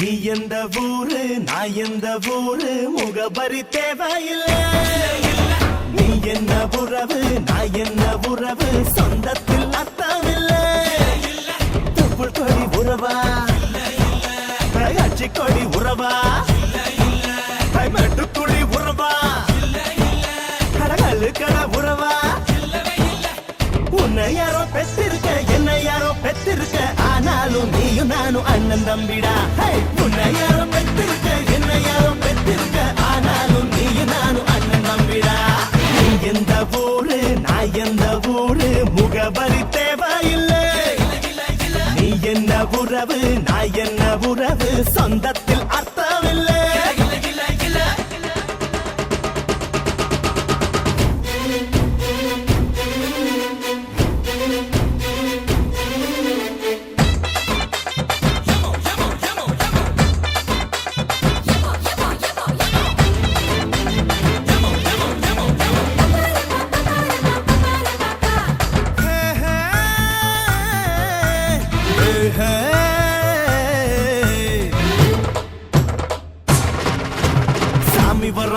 நீ எந்த ஊரு நான் எந்த ஊரு முகபரி தேவையில்லை. நீ என்ன உறவு நான் என்ன உறவு சொந்தத்தில் அர்த்தமில்லை. துப்புள் கொடி உறவா? பிரகாட்சி கொடி உறவா? மெட்டுக்குழி உறவா? கடகல் கட நானும் அண்ணன் தம்பிடா உன்னை யாரோ பெற்றிருக்க என்னை யாரோ பெற்றிருக்க ஆனாலும் நீ நானும் அண்ணன் தம்பிடா நீ எந்த ஊரு நான் எந்த ஊரு முகபரி தேவையில்லை நீ என்ன உறவு நான் என்ன உறவு சொந்தத்தில் அர்த்தமில்லை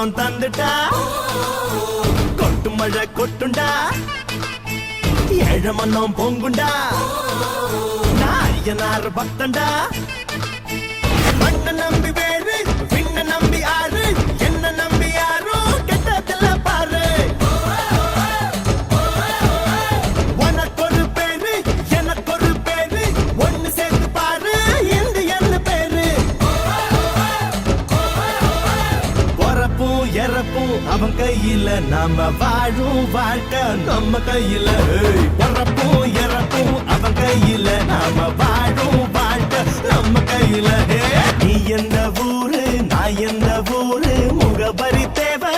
வரம் தந்துட்டா? கொட்டு மழை கொட்டுண்டா? ஏழ பொங்குண்டா? நாயனார் பக்தண்டா? மண்ண நம்பி வேறு பின்ன நம்பி ஆறு. அவன் கையில நாம வாழும் வாழ்க்கை நம்ம கையில ஏய். பொறப்பும் இறப்பும் அவன் கையில நாம வாழும் வாழ்க்கை நம்ம கையில நீ எந்த ஊரு நான் எந்த ஊரு முகபரி தேவை